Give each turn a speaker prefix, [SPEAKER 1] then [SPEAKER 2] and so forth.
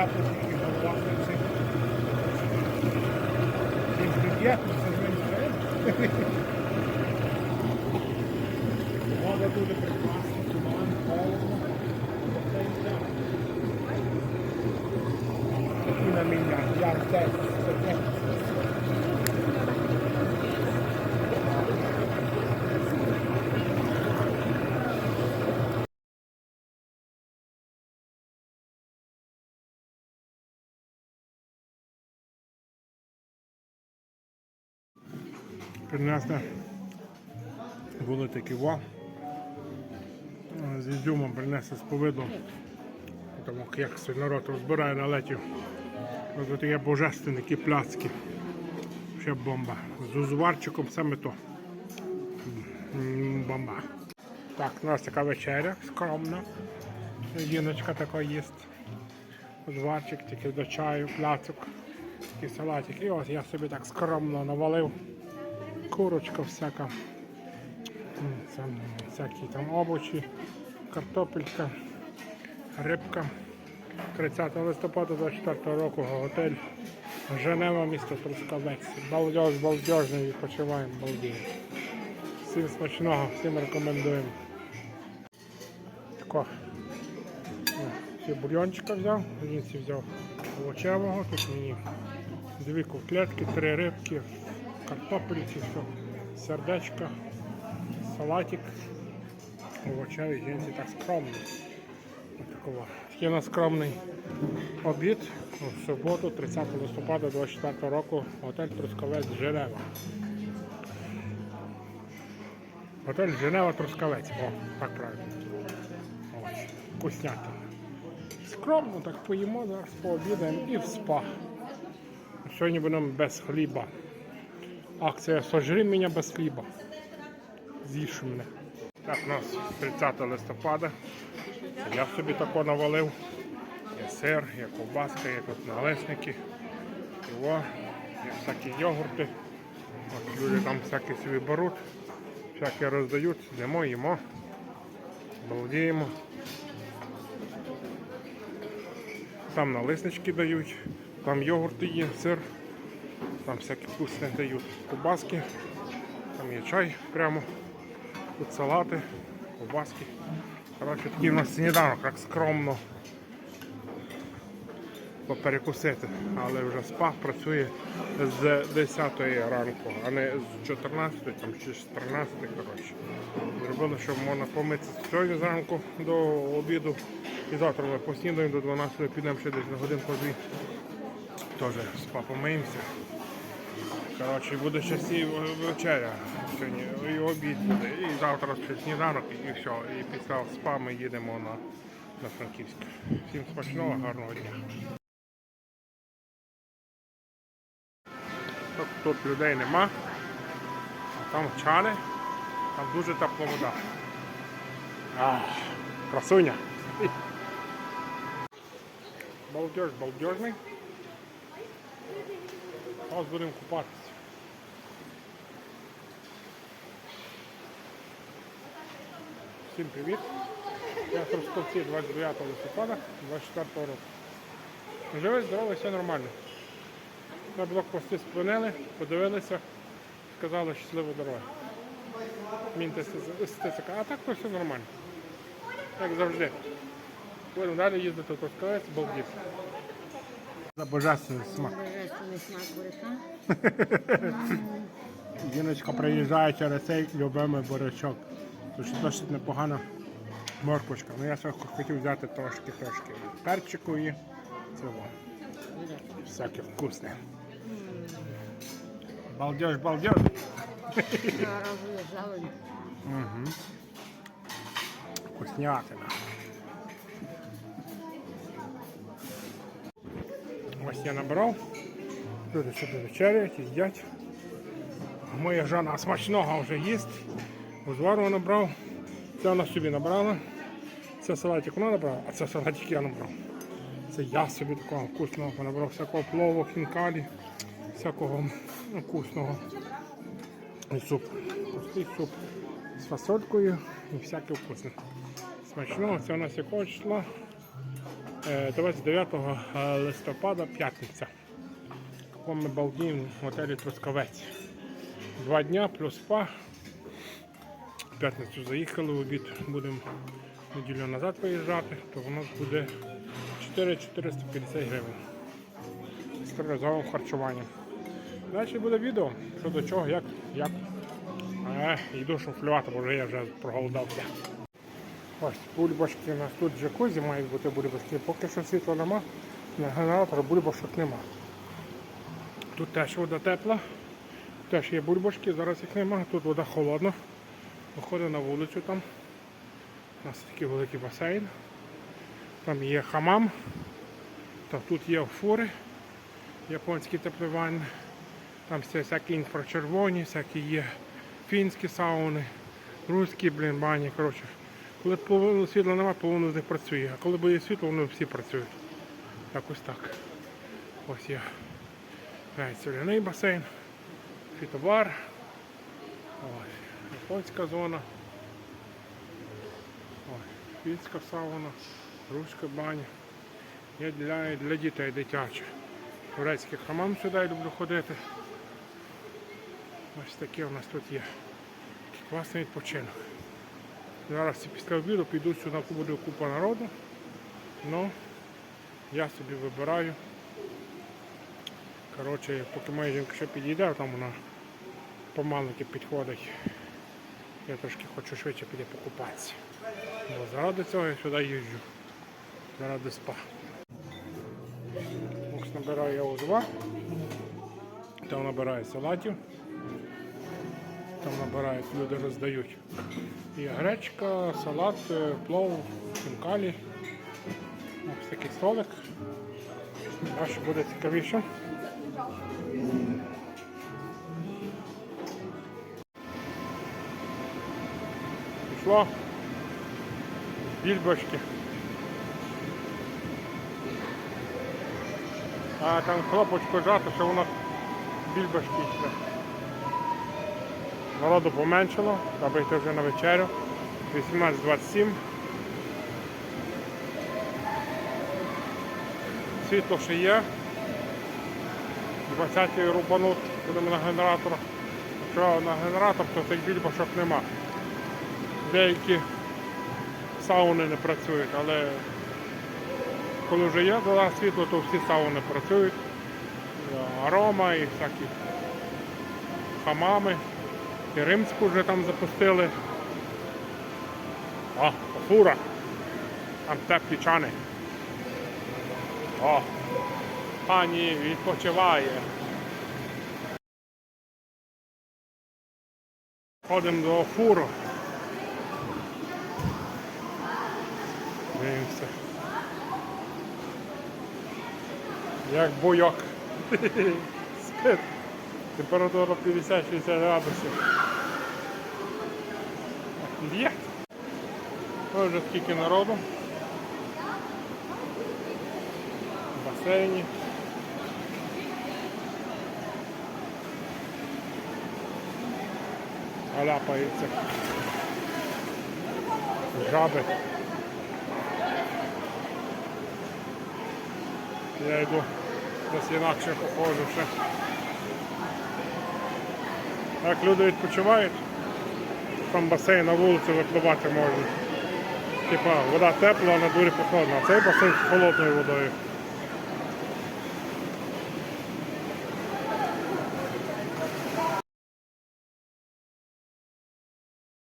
[SPEAKER 1] порядку, тільки голова цих. Він приб'є, все зменшує. Вода дуже прекрасна, туман, холодно. Це і все. Такі на мене, я теж таке. Принесли були такі во. З ізюмом принесли з повидлом. Тому як народ розбирає на леті. Ось тут є божественні такі пляцки. Ще бомба. З узварчиком саме то. Бомба. Так, у нас така вечеря скромна. Жіночка така їсть. Узварчик, тільки до чаю, пляцок, такий салатик. І ось я собі так скромно навалив. Курочка всяка. Там всякі там овочі, картопелька, рибка. 30 листопада 24 року готель Женева, місто Трускавець. Балдеж, балдежний, відпочиваємо, балдіємо. Всім смачного, всім рекомендуємо. Тако. Ще бульончика взяв, жінці взяв овочевого, тут мені дві котлетки, три рибки, картопельки, все, сердечко, салатик, овочевий жінці так скромно. Такий у нас скромний обід у суботу, 30 листопада 24 року, готель Трускавець Женева. Готель Женева Трускавець. О, так правильно. Ось, вкуснятина. Скромно так поїмо, зараз пообідаємо і в спа. Сьогодні будемо без хліба. Акція Сожри мене без хліба. З'їж мене. Так, у нас 30 листопада. Я собі тако навалив. Є сир, є ковбаска, є тут налисники. Його, є всякі йогурти. От люди там всякі собі беруть, всякі роздають, йдемо, їмо, балдіємо. Там налиснички дають, там йогурти є, сир, там всякі вкусні дають ковбаски, там є чай прямо, тут салати, ковбаски. Коротше, такий у нас сніданок, як скромно поперекусити. Але вже спа працює з 10 ранку, а не з 14 там, чи з 13 коротше. Зробили, щоб можна помитися сьогодні зранку до обіду. І завтра ми поснідаємо до 12 підемо ще десь на годинку дві. Теж спа помиємося. Коротше, буде ще сі вечеря сьогодні, і обід буде, і завтра ще сніданок, і все. І після спа ми їдемо на, на Франківськ. Всім смачного, гарного дня. Тут, тут людей нема, а там чани, там дуже тепла вода. Ах, красуня. Балдеж, балдежний. Зараз будемо купатися. Всім привіт. Я в Трускавці 29 листопада 24 року. Живе, здоровий, все нормально. На блокпости спинили, подивилися, сказали щасливу дорогу. Мінти СТЦК, а так то все нормально. Як завжди. Будемо далі їздити в Трускавець, балдіт. За божественний смак.
[SPEAKER 2] Божественний смак буряка.
[SPEAKER 1] Жіночка приїжджає через цей любимий бурячок. Ще досить непогана морквочка. Ну я хотів взяти трошки трошки перчику і цього. Всяке вкусне. Балдеж, балдеж. Угу. Вкуснятина. Ось я набрав. Люди собі вечеряють, їдять. Моя жона смачного вже їсть. Узвару набрав. Це вона собі набрала. Це салатик вона набрала, а це салатик я набрав. Це я собі такого вкусного набрав, всякого плову, хінкалі, всякого ну, вкусного. І суп. Простий суп з фасолькою і всяке вкусне. Смачного, це у нас якого числа? Е, 29 листопада, п'ятниця. Ми балдіємо в готелі Трускавець. Два дня плюс спа. В п'ятницю заїхали, в обід будемо неділю назад виїжджати, то воно буде 4-450 гривень з триразовим харчуванням. Далі буде відео, що до чого, як, як. Е, йду шуфлювати, бо вже я вже проголодався. Ось бульбашки у нас тут джакузі мають бути бульбашки. Поки що світла нема, на генератора бульбашок нема. Тут теж вода тепла, теж є бульбашки, зараз їх нема, тут вода холодна. Виходить на вулицю там. У нас такий великий басейн. Там є хамам, та тут є фури, японські теплованни. Там все всякі інфрачервоні, всякі є фінські сауни, руські блін, бані. Коротше. Коли половину світла немає, половина з них працює. А коли буде світло, вони всі працюють. Так ось так. Ось є е, соляний басейн, фітобар. Ось, японська зона. Ось, фінська сауна, руська баня. Є для, для дітей дитяче. Турецький хамам сюди люблю ходити. Ось таке у нас тут є. Класний відпочинок. Зараз після обіду піду сюди буде купа народу. Ну, я собі вибираю. Коротше, поки моя жінка ще підійде, там вона помаленьки підходить. Я трошки хочу швидше піти покупатися. Бо заради цього я сюди їжджу. Заради спа. Ось набираю я ОЗ-2. Там набираю салатів. Там набирають, люди роздають. І гречка, салат, е, плов, хінкалі. Ось такий столик. Далі буде цікавіше. Пішло. Більбочки. А там хлопочку жати, що воно більбашки йшли. Народу поменшало, треба йти вже на вечерю. 18.27. Світло ще є. 20-й рубанут будемо на генератор. Якщо на генератор, то цих більбашок нема. Деякі сауни не працюють, але коли вже є зараз світло, то всі сауни працюють. І Арома і всякі хамами. І римську вже там запустили. О, фура. Там теплі чани. О, пані відпочиває. Ходимо до фуру. Дивимося. Як бойок. Спит. Температура 50-60 градусів. Є. Вже скільки народу. В басейні. Аляпаються. Жаби. Я йду десь інакше походжу ще. Так люди відпочивають. Там басейн на вулицю випливати можна. Типа вода тепла, а на дурі походна. А цей басейн з холодною водою.